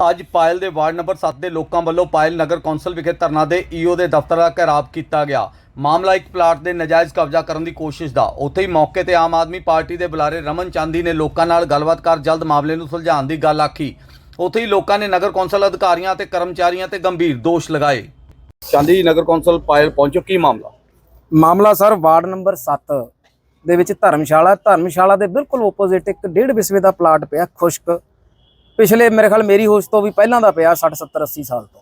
ਅੱਜ ਪਾਇਲ ਦੇ ward number 7 ਦੇ ਲੋਕਾਂ ਵੱਲੋਂ ਪਾਇਲ ਨਗਰ ਕੌਂਸਲ ਵਿਖੇ ਧਰਨਾ ਦੇ ਈਓ ਦੇ ਦਫ਼ਤਰ ਦਾ ਘੇਰਾਵ ਕੀਤਾ ਗਿਆ। ਮਾਮਲਾ ਇੱਕ ਪਲਾਟ ਦੇ ਨਜਾਇਜ਼ ਕਬਜ਼ਾ ਕਰਨ ਦੀ ਕੋਸ਼ਿਸ਼ ਦਾ। ਉੱਥੇ ਹੀ ਮੌਕੇ ਤੇ ਆਮ ਆਦਮੀ ਪਾਰਟੀ ਦੇ ਬੁਲਾਰੇ ਰਮਨ ਚਾਂਦੀ ਨੇ ਲੋਕਾਂ ਨਾਲ ਗੱਲਬਾਤ ਕਰ ਜਲਦ ਮਾਮਲੇ ਨੂੰ ਸੁਲਝਾਉਣ ਦੀ ਗੱਲ ਆਖੀ। ਉੱਥੇ ਹੀ ਲੋਕਾਂ ਨੇ ਨਗਰ ਕੌਂਸਲ ਅਧਿਕਾਰੀਆਂ ਤੇ ਕਰਮਚਾਰੀਆਂ ਤੇ ਗੰਭੀਰ ਦੋਸ਼ ਲਗਾਏ। ਚਾਂਦੀ, ਨਗਰ ਕੌਂਸਲ ਪਾਇਲ, ਪਹੁੰਚੋ। ਕੀ ਮਾਮਲਾ? ਮਾਮਲਾ ਸਰ ਵਾਰਡ ਨੰਬਰ 7 ਦੇ ਵਿੱਚ ਧਰਮਸ਼ਾਲਾ। ਧਰਮਸ਼ਾਲਾ ਦੇ ਬਿਲਕੁਲ ਆਪੋਜ਼ਿਟ ਇੱਕ ਡੇਢ ਵਿਸਵੇ ਦਾ ਪਲਾਟ ਪਿਆ, ਖੁਸ਼ਕ। ਪਿਛਲੇ ਮੇਰੇ ਖਿਆਲ ਮੇਰੀ ਹੋਸ਼ ਤੋਂ ਵੀ ਪਹਿਲਾਂ ਦਾ ਪਿਆ 60 70 80 ਸਾਲ ਤੋਂ।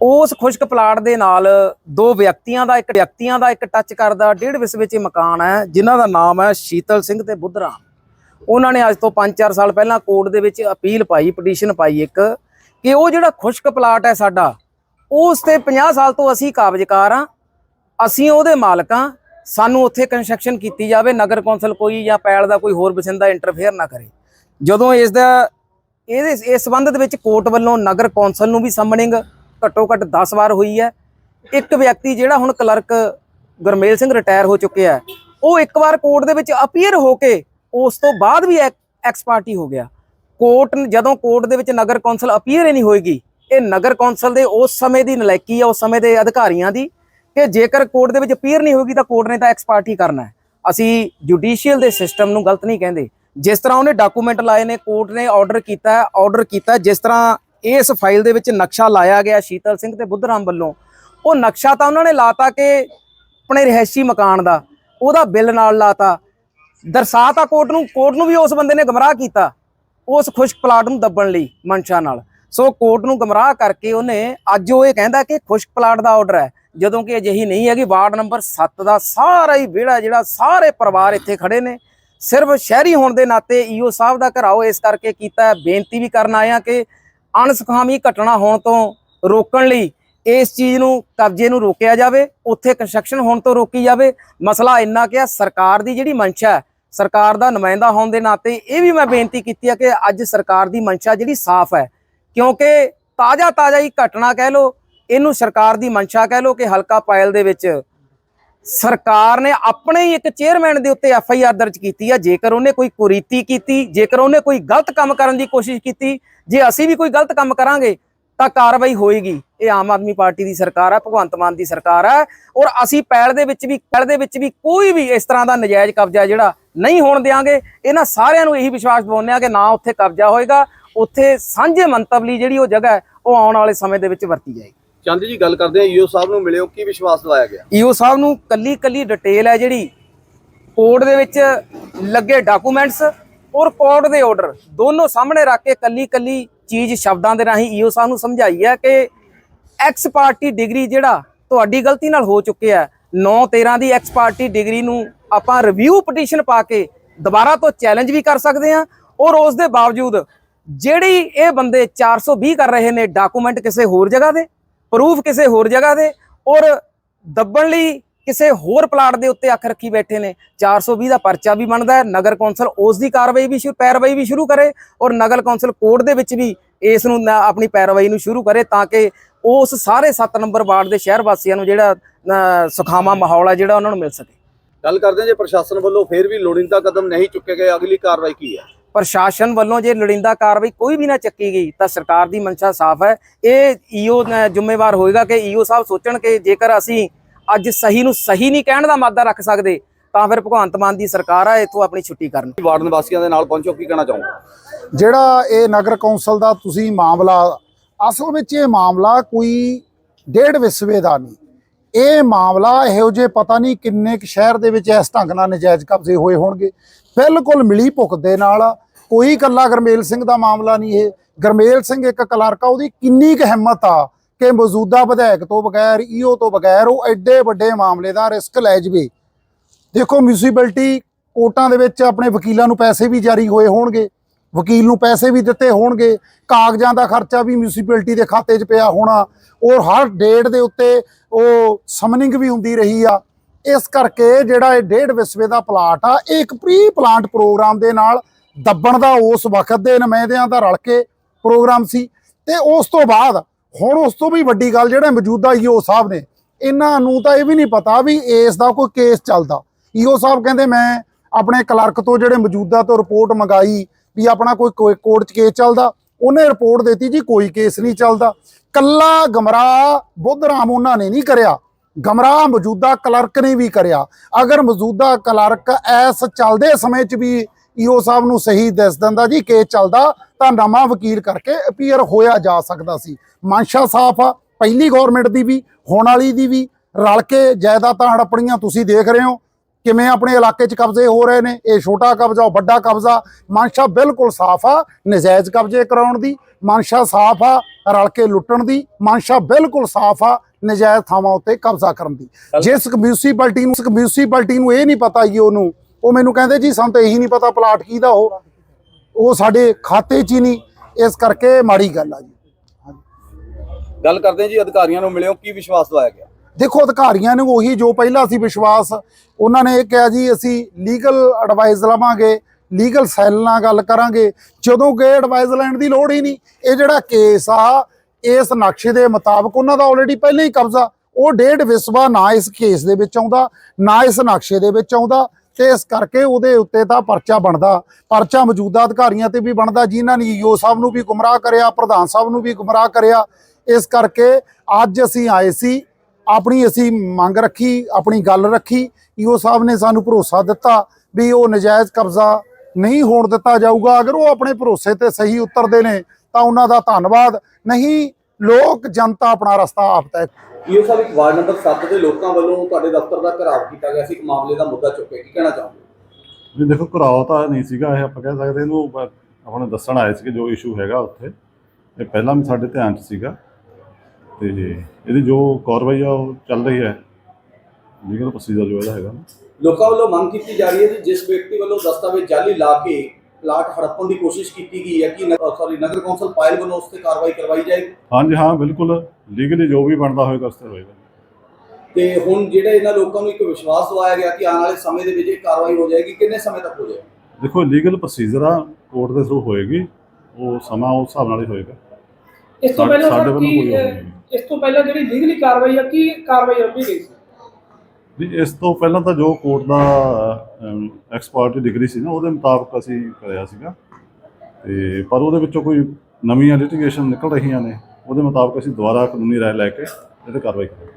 ਉਸ ਖੁਸ਼ਕ ਪਲਾਟ ਦੇ ਨਾਲ ਦੋ ਵਿਅਕਤੀਆਂ ਦਾ, ਇੱਕ ਵਿਅਕਤੀਆਂ ਦਾ, ਇੱਕ ਟੱਚ ਕਰਦਾ, ਡੇਢ ਵਿਸਵੇ 'ਚ ਮਕਾਨ ਹੈ, ਜਿਨ੍ਹਾਂ ਦਾ ਨਾਮ ਹੈ ਸ਼ੀਤਲ ਸਿੰਘ ਤੇ ਬੁੱਧਰਾਮ। ਉਹਨਾਂ ਨੇ ਅੱਜ ਤੋਂ 5-4 ਸਾਲ ਪਹਿਲਾਂ ਕੋਰਟ ਦੇ ਵਿੱਚ ਅਪੀਲ ਪਾਈ, ਪਟੀਸ਼ਨ ਪਾਈ ਇੱਕ, ਕਿ ਉਹ ਜਿਹੜਾ ਖੁਸ਼ਕ ਪਲਾਟ ਹੈ ਸਾਡਾ, ਉਸ ਤੇ 50 ਸਾਲ ਤੋਂ ਅਸੀਂ ਕਾਬਜ਼ਕਾਰ ਆ ਅਸੀਂ ਉਹਦੇ ਮਾਲਕਾਂ ਸਾਨੂੰ ਉੱਥੇ ਕੰਸਟਰਕਸ਼ਨ ਕੀਤੀ ਜਾਵੇ, ਨਗਰ ਕੌਂਸਲ ਕੋਈ ਜਾਂ ਪੈਲ ਦਾ ਕੋਈ ਹੋਰ ਬਸਿੰਦਾ ਇੰਟਰਫੇਅਰ ਨਾ ਕਰੇ। ਜਦੋਂ ਇਸ ਦਾ ਇਹਦੇ ਇਸ ਸੰਬੰਧ ਦੇ ਵਿੱਚ ਕੋਰਟ ਵੱਲੋਂ ਨਗਰ ਕੌਂਸਲ ਨੂੰ ਵੀ ਸਮਨਿੰਗ ਘੱਟੋ ਘੱਟ 10 ਵਾਰ ਹੋਈ ਹੈ। ਇੱਕ ਵਿਅਕਤੀ ਜਿਹੜਾ ਹੁਣ ਕਲਰਕ ਗੁਰਮੇਲ ਸਿੰਘ ਰਿਟਾਇਰ ਹੋ ਚੁੱਕਿਆ ਹੈ, ਉਹ ਇੱਕ ਵਾਰ ਕੋਰਟ ਦੇ ਵਿੱਚ ਅਪੀਅਰ ਹੋ ਕੇ ਉਸ ਤੋਂ ਬਾਅਦ ਵੀ ਐਕਸ ਪਾਰਟੀ ਹੋ ਗਿਆ। ਕੋਰਟ ਜਦੋਂ ਕੋਰਟ ਦੇ ਵਿੱਚ ਨਗਰ ਕੌਂਸਲ ਅਪੀਅਰ ਹੀ ਨਹੀਂ ਹੋਏਗੀ, ਇਹ ਨਗਰ ਕੌਂਸਲ ਦੇ ਉਸ ਸਮੇਂ ਦੀ ਨਲਾਇਕੀ ਆ, ਉਸ ਸਮੇਂ ਦੇ ਅਧਿਕਾਰੀਆਂ ਦੀ ਕਿ ਜੇਕਰ ਕੋਰਟ ਦੇ ਵਿੱਚ ਅਪੀਅਰ ਨਹੀਂ ਹੋਏਗੀ ਤਾਂ ਕੋਰਟ ਨੇ ਤਾਂ ਐਕਸ ਪਾਰਟੀ ਕਰਨਾ ਹੈ। ਅਸੀਂ ਜੁਡੀਸ਼ੀਅਲ ਦੇ ਸਿਸਟਮ ਨੂੰ ਗਲਤ ਨਹੀਂ ਕਹਿੰਦੇ। ਜਿਸ ਤਰ੍ਹਾਂ ਉਹਨੇ ਡਾਕੂਮੈਂਟ ਲਾਏ ਨੇ ਕੋਰਟ ਨੇ ਆਰਡਰ ਕੀਤਾ ਆਰਡਰ ਕੀਤਾ ਜਿਸ ਤਰ੍ਹਾਂ ਇਸ ਫਾਈਲ ਦੇ ਵਿੱਚ ਨਕਸ਼ਾ ਲਾਇਆ ਗਿਆ ਸ਼ੀਤਲ ਸਿੰਘ ਤੇ ਬੁੱਧਰਾਮ ਵੱਲੋਂ। ਉਹ ਨਕਸ਼ਾ ਤਾਂ ਉਹਨਾਂ ਨੇ ਲਾਤਾ ਕਿ ਆਪਣੇ ਰਹਿਸ਼ੀ ਮਕਾਨ ਦਾ, ਉਹਦਾ ਬਿੱਲ ਨਾਲ ਲਾਤਾ। ਦਰਸਾਤਾ ਕੋਰਟ ਨੂੰ ਕੋਰਟ ਨੂੰ ਵੀ ਉਸ ਬੰਦੇ ਨੇ ਗਮਰਾਹ ਕੀਤਾ, ਉਸ ਖੁਸ਼ਕ ਪਲਾਟ ਨੂੰ ਦੱਬਣ ਲਈ ਮਨਸ਼ਾ ਨਾਲ। ਸੋ ਕੋਰਟ ਨੂੰ ਗਮਰਾਹ ਕਰਕੇ ਉਹਨੇ ਅੱਜ ਉਹ ਇਹ ਕਹਿੰਦਾ ਕਿ ਖੁਸ਼ਕ ਪਲਾਟ ਦਾ ਆਰਡਰ ਹੈ, ਜਦੋਂ ਕਿ ਅਜਿਹੀ ਨਹੀਂ ਹੈਗੀ, ਵਾਰਡ ਨੰਬਰ 7 ਦਾ ਸਾਰਾ ਹੀ ਵਿਹੜਾ ਜਿਹੜਾ ਸਾਰੇ ਪਰਿਵਾਰ ਇੱਥੇ ਖੜੇ ਨੇ। ਸਿਰਫ ਸ਼ਹਿਰੀ ਹੋਣ ਦੇ ਨਾਤੇ ਈਓ ਸਾਹਿਬ ਦਾ ਘਰਾਓ ਇਸ ਕਰਕੇ ਕੀਤਾ ਬੇਨਤੀ ਵੀ ਕਰਨ ਆਇਆ ਕਿ ਅਣਸੁਖਾਮੀ ਘਟਨਾ ਹੋਣ ਤੋਂ ਰੋਕਣ ਲਈ ਇਸ ਚੀਜ਼ ਨੂੰ, ਕਬਜ਼ੇ ਨੂੰ ਰੋਕਿਆ ਜਾਵੇ, ਉੱਥੇ ਕੰਸਟਰਕਸ਼ਨ ਹੋਣ ਤੋਂ ਰੋਕੀ ਜਾਵੇ। ਮਸਲਾ ਇੰਨਾ ਕਿ ਆ, ਸਰਕਾਰ ਦੀ ਜਿਹੜੀ ਮੰਸ਼ਾ ਹੈ, ਸਰਕਾਰ ਦਾ ਨੁਮਾਇੰਦਾ ਹੋਣ ਦੇ ਨਾਤੇ ਇਹ ਵੀ ਮੈਂ ਬੇਨਤੀ ਕੀਤੀ ਹੈ ਕਿ ਅੱਜ ਸਰਕਾਰ ਦੀ ਮੰਸ਼ਾ ਜਿਹੜੀ ਸਾਫ਼ ਹੈ, ਕਿਉਂਕਿ ਤਾਜ਼ਾ ਤਾਜ਼ਾ ਹੀ ਘਟਨਾ ਕਹਿ ਲੋ ਇਹਨੂੰ ਸਰਕਾਰ ਦੀ ਮੰਸ਼ਾ ਕਹਿ ਲੋ ਕਿ ਹਲਕਾ ਪਾਇਲ ਦੇ ਵਿੱਚ ਸਰਕਾਰ ਨੇ ਆਪਣੇ ਹੀ ਇੱਕ ਚੇਅਰਮੈਨ ਦੇ ਉੱਤੇ ਐਫ ਆਈ ਆਰ ਦਰਜ ਕੀਤੀ ਹੈ ਜੇਕਰ ਉਹਨੇ ਕੋਈ ਕੁਰੀਤੀ ਕੀਤੀ, ਜੇਕਰ ਉਹਨੇ ਕੋਈ ਗਲਤ ਕੰਮ ਕਰਨ ਦੀ ਕੋਸ਼ਿਸ਼ ਕੀਤੀ, ਜੇ ਅਸੀਂ ਵੀ ਕੋਈ ਗਲਤ ਕੰਮ ਕਰਾਂਗੇ, ਤਾਂ ਕਾਰਵਾਈ ਹੋਏਗੀ। ਇਹ ਆਮ ਆਦਮੀ ਪਾਰਟੀ ਦੀ ਸਰਕਾਰ ਹੈ ਭਗਵੰਤ ਮਾਨ ਦੀ ਸਰਕਾਰ ਹੈ ਔਰ ਅਸੀਂ ਪੈਲ ਦੇ ਵਿੱਚ ਵੀ, ਪੈਲ ਦੇ ਵਿੱਚ ਵੀ ਕੋਈ ਵੀ ਇਸ ਤਰ੍ਹਾਂ ਦਾ ਨਜਾਇਜ਼ ਕਬਜ਼ਾ ਜਿਹੜਾ ਨਹੀਂ ਹੋਣ ਦੇਵਾਂਗੇ ਇਹਨਾਂ ਸਾਰਿਆਂ ਨੂੰ ਇਹੀ ਵਿਸ਼ਵਾਸ ਦਿਵਾਉਂਦੇ ਆ ਕਿ ਨਾ ਉੱਥੇ ਕਬਜ਼ਾ ਹੋਏਗਾ। ਉੱਥੇ ਸਾਂਝੇ ਮੰਤਵ ਲਈ ਜਿਹੜੀ ਉਹ ਜਗ੍ਹਾ ਉਹ ਆਉਣ ਵਾਲੇ ਸਮੇਂ ਦੇ ਵਿੱਚ ਵਰਤੀ ਜਾਏਗੀ। ਚੰਦ ਜੀ ਗੱਲ ਕਰਦੇ ਆ ਈਓ ਸਾਹਿਬ ਨੂੰ ਮਿਲਿਓ, ਕੀ ਵਿਸ਼ਵਾਸ ਦਿਵਾਇਆ ਗਿਆ? ਈਓ ਸਾਹਿਬ ਨੂੰ ਕੱਲੀ ਕੱਲੀ ਡਿਟੇਲ ਹੈ ਜਿਹੜੀ ਕੋਰਟ ਦੇ ਵਿੱਚ ਲੱਗੇ ਡਾਕੂਮੈਂਟਸ ਔਰ ਕੋਰਟ ਦੇ ਆਰਡਰ ਦੋਨੋਂ ਸਾਹਮਣੇ ਰੱਖ ਕੇ ਕੱਲੀ ਕੱਲੀ ਚੀਜ਼ ਸ਼ਬਦਾਂ ਦੇ ਰਾਹੀਂ ਈਓ ਸਾਹਿਬ ਨੂੰ ਸਮਝਾਈ ਹੈ ਕਿ ਐਕਸ ਪਾਰਟੀ ਡਿਗਰੀ ਜਿਹੜਾ ਤੁਹਾਡੀ ਗਲਤੀ ਨਾਲ ਹੋ ਚੁੱਕਿਆ 9 13 ਦੀ ਐਕਸ ਪਾਰਟੀ ਡਿਗਰੀ ਨੂੰ ਆਪਾਂ ਰਿਵਿਊ ਪਟੀਸ਼ਨ ਪਾ ਕੇ ਦੁਬਾਰਾ ਤੋਂ ਚੈਲੰਜ ਵੀ ਕਰ ਸਕਦੇ ਹਾਂ ਔਰ ਉਸ ਦੇ ਬਾਵਜੂਦ ਜਿਹੜੀ ਇਹ ਬੰਦੇ 420 ਕਰ ਰਹੇ ਨੇ ਡਾਕੂਮੈਂਟ ਕਿਸੇ ਹੋਰ ਜਗ੍ਹਾ ਦੇ ਪ੍ਰੂਫ ਕਿਸੇ ਹੋਰ ਜਗ੍ਹਾ ਦੇ ਔਰ ਦੱਬਣ ਲਈ ਕਿਸੇ ਹੋਰ ਪਲਾਟ ਦੇ ਉੱਤੇ ਅੱਖ ਰੱਖੀ ਬੈਠੇ ਨੇ। 420 ਦਾ ਪਰਚਾ ਵੀ ਬਣਦਾ ਹੈ ਨਗਰ ਕੌਂਸਲ ਉਸ ਦੀ ਕਾਰਵਾਈ ਵੀ ਸ਼ੁਰੂ ਪੈਰਵਾਈ ਵੀ ਸ਼ੁਰੂ ਕਰੇ ਔਰ ਨਗਰ ਕੌਂਸਲ ਕੋਰਟ ਦੇ ਵਿੱਚ ਵੀ ਇਸ ਨੂੰ ਨਾ- ਆਪਣੀ ਪੈਰਵਾਈ ਨੂੰ ਸ਼ੁਰੂ ਕਰੇ ਤਾਂ ਕਿ ਉਸ ਸਾਰੇ 7 ਨੰਬਰ ਵਾਰਡ ਦੇ ਸ਼ਹਿਰ ਵਾਸੀਆਂ ਨੂੰ ਜਿਹੜਾ ਅਹ, ਮਾਹੌਲ ਹੈ ਜਿਹੜਾ ਉਹਨਾਂ ਨੂੰ ਮਿਲ ਸਕੇ। ਗੱਲ ਕਰਦੇ ਆ ਜੇ ਪ੍ਰਸ਼ਾਸਨ ਵੱਲੋਂ ਫੇਰ ਵੀ ਲੋੜੀਂਦਾ ਕਦਮ ਨਹੀਂ ਚੁੱਕੇ ਗਏ ਅਗਲੀ ਕਾਰਵਾਈ ਕੀ ਹੈ? ਪ੍ਰਸ਼ਾਸਨ ਵੱਲੋਂ ਜੇ ਲੋੜੀਂਦਾ ਕਾਰਵਾਈ ਕੋਈ ਵੀ ਨਾ ਚੱਕੀ ਗਈ ਤਾਂ ਸਰਕਾਰ ਦੀ ਮਨਸ਼ਾ ਸਾਫ਼ ਹੈ। ਇਹ ਈਓ ਜ਼ਿੰਮੇਵਾਰ ਹੋਏਗਾ ਕਿ ਈਓ ਸਾਹਿਬ ਸੋਚਣ ਕਿ ਜੇਕਰ ਅਸੀਂ ਅੱਜ ਸਹੀ ਨੂੰ ਸਹੀ ਨਹੀਂ ਕਹਿਣ ਦਾ ਮਾਦਾ ਰੱਖ ਸਕਦੇ ਤਾਂ ਫਿਰ ਭਗਵੰਤ ਮਾਨ ਦੀ ਸਰਕਾਰ ਆ ਇੱਥੋਂ ਆਪਣੀ ਛੁੱਟੀ ਕਰਨ। ਵਾਰਡ ਨਿਵਾਸੀਆਂ ਦੇ ਨਾਲ ਪਹੁੰਚੋ ਕੀ ਕਹਿਣਾ ਚਾਹੋਗੇ? ਜਿਹੜਾ ਇਹ ਨਗਰ ਕੌਂਸਲ ਦਾ ਤੁਸੀਂ ਮਾਮਲਾ ਅਸਲ ਵਿੱਚ ਇਹ ਮਾਮਲਾ ਕੋਈ ਡੇਢ ਵਿਸਵੇ ਦਾ ਨਹੀਂ। ਇਹ ਮਾਮਲਾ ਇਹੋ ਜੇ ਪਤਾ ਨਹੀਂ ਕਿੰਨੇ ਕੁ ਸ਼ਹਿਰ ਦੇ ਵਿੱਚ ਇਸ ਢੰਗ ਨਾਲ ਨਜਾਇਜ਼ ਕਬਜ਼ੇ ਹੋਏ ਹੋਣਗੇ। ਬਿਲਕੁਲ ਮਿਲੀ ਭੁਗਤ ਦੇ ਨਾਲ ਕੋਈ ਇਕੱਲਾ ਗਰਮੇਲ ਸਿੰਘ ਦਾ ਮਾਮਲਾ ਨਹੀਂ ਇਹ। ਗਰਮੇਲ ਸਿੰਘ ਇੱਕ ਕਲਰਕ ਆ, ਉਹਦੀ ਕਿੰਨੀ ਕੁ ਹਿੰਮਤ ਆ ਕਿ ਮੌਜੂਦਾ ਵਿਧਾਇਕ ਤੋਂ ਬਗੈਰ, ਈਓ ਤੋਂ ਬਗੈਰ ਉਹ ਐਡੇ ਵੱਡੇ ਮਾਮਲੇ ਦਾ ਰਿਸਕ ਲੈ ਜਵੇ। ਦੇਖੋ ਮਿਊਨਿਸਪੈਲਿਟੀ ਕੋਰਟਾਂ ਦੇ ਵਿੱਚ ਆਪਣੇ ਵਕੀਲਾਂ ਨੂੰ ਪੈਸੇ ਵੀ ਜਾਰੀ ਹੋਏ ਹੋਣਗੇ। ਵਕੀਲ ਨੂੰ ਪੈਸੇ ਵੀ ਦਿੱਤੇ ਹੋਣਗੇ, ਕਾਗਜ਼ਾਂ ਦਾ ਖਰਚਾ ਵੀ ਮਿਊਨਿਸਪੈਲਿਟੀ ਦੇ ਖਾਤੇ 'ਚ ਪਿਆ ਹੋਣਾ, ਔਰ ਹਰ ਡੇਟ ਦੇ ਉੱਤੇ ਉਹ ਸਮਨਿੰਗ ਵੀ ਹੁੰਦੀ ਰਹੀ ਆ। ਇਸ ਕਰਕੇ ਜਿਹੜਾ ਇਹ ਡੇਢ ਵਿਸਵੇ ਦਾ ਪਲਾਟ ਆ, ਇਹ ਇੱਕ ਪ੍ਰੀ ਪਲਾਂਟ ਪ੍ਰੋਗਰਾਮ ਦੇ ਨਾਲ ਦੱਬਣ ਦਾ ਉਸ ਵਕਤ ਦੇ ਨੁਮਾਇੰਦਿਆਂ ਦਾ ਰਲ ਕੇ ਪ੍ਰੋਗਰਾਮ ਸੀ। ਤੇ ਉਸ ਤੋਂ ਬਾਅਦ ਹੁਣ ਉਸ ਤੋਂ ਵੀ ਵੱਡੀ ਗੱਲ ਜਿਹੜਾ ਮੌਜੂਦਾ ਈਓ ਸਾਹਿਬ ਨੇ, ਇਹਨਾਂ ਨੂੰ ਤਾਂ ਇਹ ਵੀ ਨਹੀਂ ਪਤਾ ਵੀ ਇਸ ਦਾ ਕੋਈ ਕੇਸ ਚੱਲਦਾ। ਈਓ ਸਾਹਿਬ ਕਹਿੰਦੇ, ਮੈਂ ਆਪਣੇ ਕਲਰਕ ਤੋਂ ਜਿਹੜੇ ਮੌਜੂਦਾ ਤੋਂ ਰਿਪੋਰਟ ਮੰਗਾਈ ਵੀ ਆਪਣਾ ਕੋਈ ਕੋਰਟ 'ਚ ਕੇਸ ਚੱਲਦਾ, ਉਹਨੇ ਰਿਪੋਰਟ ਦਿੱਤੀ ਜੀ, ਕੋਈ ਕੇਸ ਨਹੀਂ ਚੱਲਦਾ। ਕੱਲਾ ਗਮਰਾਹ, ਬੁੱਧ ਰਾਮ ਉਹਨਾਂ ਨੇ ਨਹੀਂ ਕਰਿਆ। ਗਮਰਾਹ ਮੌਜੂਦਾ ਕਲਰਕ ਨੇ ਵੀ ਕਰਿਆ। ਅਗਰ ਮੌਜੂਦਾ ਕਲਰਕ ਐਸ ਚੱਲਦੇ ਸਮੇਂ 'ਚ ਵੀ ਈਓ ਸਾਹਿਬ ਨੂੰ ਸਹੀ ਦੱਸ ਦਿੰਦਾ ਜੀ, ਕੇਸ ਚੱਲਦਾ, ਤਾਂ ਨਵਾਂ ਵਕੀਲ ਕਰਕੇ ਅਪੀਅਰ ਹੋਇਆ ਜਾ ਸਕਦਾ ਸੀ। ਮਨਸ਼ਾ ਸਾਫ਼ ਆ, ਪਹਿਲੀ ਗਵਰਨਮੈਂਟ ਦੀ ਵੀ, ਹੁਣ ਵਾਲੀ ਦੀ ਵੀ। ਰਲ ਕੇ ਜਾਇਦਾਦਾਂ ਹੜਪਣੀਆਂ ਤੁਸੀਂ ਦੇਖ ਰਹੇ ਹੋ। ਕਿਵੇਂ ਆਪਣੇ ਇਲਾਕੇ 'ਚ ਕਬਜ਼ੇ ਹੋ ਰਹੇ ਨੇ ਇਹ ਛੋਟਾ ਕਬਜ਼ਾ ਉਹ ਵੱਡਾ ਕਬਜ਼ਾ ਮਨਸ਼ਾ ਬਿਲਕੁਲ ਸਾਫ਼ ਆ ਨਜਾਇਜ਼ ਕਬਜ਼ੇ ਕਰਾਉਣ ਦੀ ਮਨਸ਼ਾ ਸਾਫ਼ ਆ ਰਲ ਕੇ ਲੁੱਟਣ ਦੀ ਮਨਸ਼ਾ ਬਿਲਕੁਲ ਸਾਫ਼ ਆ ਨਜਾਇਜ਼ ਥਾਵਾਂ ਉੱਤੇ ਕਬਜ਼ਾ ਕਰਨ ਦੀ। ਜਿਸ ਮਿਊਨਿਸਪੈਲਿਟੀ ਨੂੰ ਮਿਊਨਿਸਪੈਲਿਟੀ ਨੂੰ ਇਹ ਨਹੀਂ ਪਤਾ ਜੀ ਉਹਨੂੰ ਉਹ ਮੈਨੂੰ ਕਹਿੰਦੇ ਜੀ ਸਾਨੂੰ ਤਾਂ ਇਹੀ ਨਹੀਂ ਪਤਾ ਪਲਾਟ ਕਿਹਦਾ ਉਹ। ਉਹ ਸਾਡੇ ਖਾਤੇ 'ਚ ਹੀ ਨਹੀਂ ਇਸ ਕਰਕੇ ਮਾੜੀ ਗੱਲ ਆ ਜੀ। ਗੱਲ ਕਰਦੇ ਜੀ ਅਧਿਕਾਰੀਆਂ ਨੂੰ ਮਿਲਿਓ ਕੀ ਵਿਸ਼ਵਾਸ ਦਵਾਇਆ ਗਿਆ। ਦੇਖੋ ਅਧਿਕਾਰੀਆਂ ਨੂੰ ਉਹੀ ਜੋ ਪਹਿਲਾਂ ਸੀ ਵਿਸ਼ਵਾਸ, ਉਹਨਾਂ ਨੇ ਇਹ ਕਿਹਾ ਜੀ, ਅਸੀਂ ਲੀਗਲ ਐਡਵਾਈਸ ਲਵਾਂਗੇ ਲੀਗਲ ਸੈੱਲ ਨਾਲ ਗੱਲ ਕਰਾਂਗੇ। ਜਦੋਂ ਕਿ ਐਡਵਾਈਸ ਲੈਣ ਦੀ ਲੋੜ ਹੀ ਨਹੀਂ। ਇਹ ਜਿਹੜਾ ਕੇਸ ਆ, ਇਸ ਨਕਸ਼ੇ ਦੇ ਮੁਤਾਬਕ ਉਹਨਾਂ ਦਾ ਆਲਰੇਡੀ ਪਹਿਲਾਂ ਹੀ ਕਬਜ਼ਾ। ਉਹ ਡੇਢ ਵਿਸਵਾ ਨਾ ਇਸ ਕੇਸ ਦੇ ਵਿੱਚ ਆਉਂਦਾ, ਨਾ ਇਸ ਨਕਸ਼ੇ ਦੇ ਵਿੱਚ ਆਉਂਦਾ ਤੇ ਇਸ ਕਰਕੇ ਉਹਦੇ ਉੱਤੇ ਤਾਂ ਪਰਚਾ ਬਣਦਾ। ਪਰਚਾ ਮੌਜੂਦਾ ਅਧਿਕਾਰੀਆਂ ਤੇ ਵੀ ਬਣਦਾ, ਜਿਨ੍ਹਾਂ ਨੇ ਈਓ ਸਾਹਿਬ ਨੂੰ ਵੀ ਗੁੰਮਰਾਹ ਕਰਿਆ, ਪ੍ਰਧਾਨ ਸਾਹਿਬ ਨੂੰ ਵੀ ਗੁੰਮਰਾਹ ਕਰਿਆ। ਇਸ ਕਰਕੇ ਅੱਜ ਅਸੀਂ ਆਏ ਸੀ ਆਪਣੀ ਅਸੀਂ ਮੰਗ ਰੱਖੀ ਆਪਣੀ ਗੱਲ ਰੱਖੀ ਈਓ ਸਾਹਿਬ ਨੇ ਸਾਨੂੰ ਭਰੋਸਾ ਦਿੱਤਾ ਵੀ ਉਹ ਨਜਾਇਜ਼ ਕਬਜ਼ਾ ਨਹੀਂ ਹੋਣ ਦਿੱਤਾ ਜਾਊਗਾ। ਅਗਰ ਉਹ ਆਪਣੇ ਭਰੋਸੇ ਤੇ ਸਹੀ ਉਤਰਦੇ ਨੇ ਤਾਂ ਉਹਨਾਂ ਦਾ ਧੰਨਵਾਦ। ਨਹੀਂ ਲੋਕ ਜਨਤਾ ਆਪਣਾ ਰਸਤਾ ਆਪ ਤੈਅ ਈਓ ਸਾਹਿਬ ਇੱਕ ਵਾਰਡ ਨੰਬਰ 7 ਦੇ ਲੋਕਾਂ ਵੱਲੋਂ ਤੁਹਾਡੇ ਦਫ਼ਤਰ ਦਾ ਘਰਾਵ ਕੀਤਾ ਗਿਆ ਸੀ ਇੱਕ ਮਾਮਲੇ ਦਾ ਮੁੱਦਾ ਚੁੱਕਿਆ ਕੀ ਕਹਿਣਾ ਚਾਹੋਗੇ? ਵੀ ਦੇਖੋ ਘਰਾਓ ਤਾਂ ਨਹੀਂ ਸੀਗਾ ਇਹ ਆਪਾਂ ਕਹਿ ਸਕਦੇ ਇਹਨੂੰ ਆਪਣੇ ਦੱਸਣ ਆਏ ਸੀ ਕਿ ਜੋ ਇਸ਼ੂ ਹੈਗਾ ਉੱਥੇ ਇਹ ਪਹਿਲਾਂ ਵੀ ਸਾਡੇ ਧਿਆਨ 'ਚ ਸੀਗਾ। ਤੇ ਇਹਦੀ ਜੋ ਕਾਰਵਾਈ ਆ ਉਹ ਚੱਲ ਰਹੀ ਹੈ। ਲੀਗਲ ਪ੍ਰੋਸੀਜਰ ਜੋ ਇਹਦਾ ਹੈਗਾ ਲੋਕਾਂ ਵੱਲੋਂ ਮੰਗ ਕੀਤੀ ਜਾ ਰਹੀ ਹੈ ਕਿ ਜਿਸ ਵਿਅਕਤੀ ਵੱਲੋਂ ਦਸਤਾਵੇਜ਼ ਜਾਲੀ ਲਾ ਕੇ ਪਲਾਟ ਹੜੱਪਣ ਦੀ ਕੋਸ਼ਿਸ਼ ਕੀਤੀ ਗਈ ਹੈ ਕਿ ਸੌਰੀ ਨਗਰ ਕੌਂਸਲ ਪਾਇਲ ਵੱਲੋਂ ਉਸ ਤੇ ਕਾਰਵਾਈ ਕਰਵਾਈ ਜਾਏਗੀ ਹਾਂਜੀ ਹਾਂ ਬਿਲਕੁਲ। ਲੀਗਲੀ ਜੋ ਵੀ ਬਣਦਾ ਹੋਏਗਾ ਉਸ ਤੇ ਹੋਏਗਾ। ਤੇ ਹੁਣ ਜਿਹੜਾ ਇਹਨਾਂ ਲੋਕਾਂ ਨੂੰ ਇੱਕ ਵਿਸ਼ਵਾਸ ਦਵਾਇਆ ਗਿਆ ਕਿ ਆਉਣ ਵਾਲੇ ਸਮੇਂ ਦੇ ਵਿੱਚ ਇਹ ਕਾਰਵਾਈ ਹੋ ਜਾਏਗੀ ਕਿੰਨੇ ਸਮੇਂ ਤੱਕ ਹੋ ਜਾਏਗੀ? ਦੇਖੋ ਲੀਗਲ ਪ੍ਰੋਸੀਜਰ ਆ ਕੋਰਟ ਦੇ ਥਰੂ ਹੋਏਗੀ ਉਹ ਸਮਾਂ ਉਸ ਹਿਸਾਬ ਨਾਲ ਹੀ ਹੋਏਗਾ। ਇਸ ਤੋਂ ਪਹਿਲਾਂ ਸਾਡੇ ਸਰ ਵੱਲੋਂ ਕੀ ਇਸ ਤੋਂ ਪਹਿਲਾਂ ਜਿਹੜੀ ਲੀਗਲੀ ਕਾਰਵਾਈ ਆ, ਕੀ ਕਾਰਵਾਈ ਰੱਖੀ ਗਈ ਸੀ? ਵੀ ਇਸ ਤੋਂ ਪਹਿਲਾਂ ਤਾਂ ਜੋ ਕੋਰਟ ਦਾ ਐਕਸਪਰਟ ਡਿਗਰੀ ਸੀ ਨਾ, ਉਹਦੇ ਮੁਤਾਬਕ ਅਸੀਂ ਕਰਿਆ ਸੀਗਾ। ਤੇ ਪਰ ਉਹਦੇ ਵਿੱਚੋਂ ਕੋਈ ਨਵੀਆਂ ਲਿਟੀਗੇਸ਼ਨ ਨਿਕਲ ਰਹੀਆਂ ਨੇ, ਉਹਦੇ ਮੁਤਾਬਕ ਅਸੀਂ ਦੁਬਾਰਾ ਕਾਨੂੰਨੀ ਰਾਏ ਲੈ ਕੇ ਇਹਦੇ ਕਾਰਵਾਈ ਕਰਾਂਗੇ।